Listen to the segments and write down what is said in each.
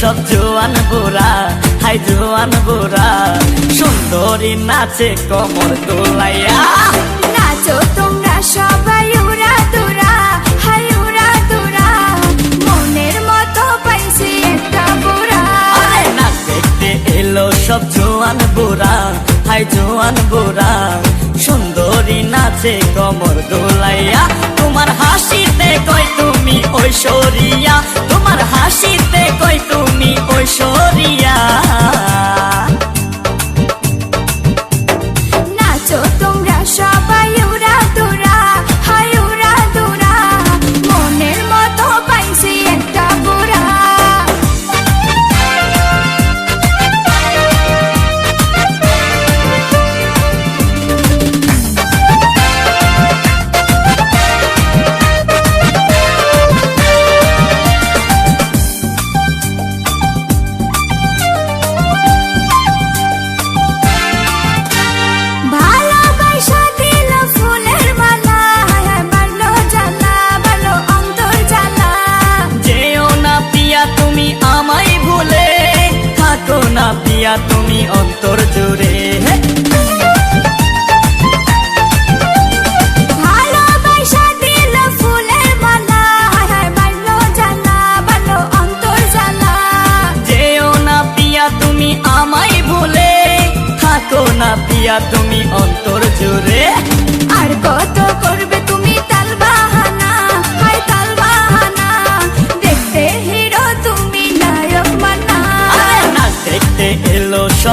সব জোয়ান বুড়া হাই জোয়ান বুড়া। সুন্দরী নাচে কমর দোলাইয়া। নাচো তোমরা সবাই উড়া তোরা হাই উড়া তোরা মনের মতো পাইছি একটা বুড়া। আরে নাচ দেখতে এলো সব জোয়ান বুড়া হাই জোয়ান বুড়া। সুন্দরী নাচে কমর দোলাইয়া। তুমি থাকো না পিয়া তুমি অন্তর জুড়ে। আমায় ভুলে থাকো না পিয়া তুমি অন্তর জুড়ে। আর কত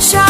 sunshine.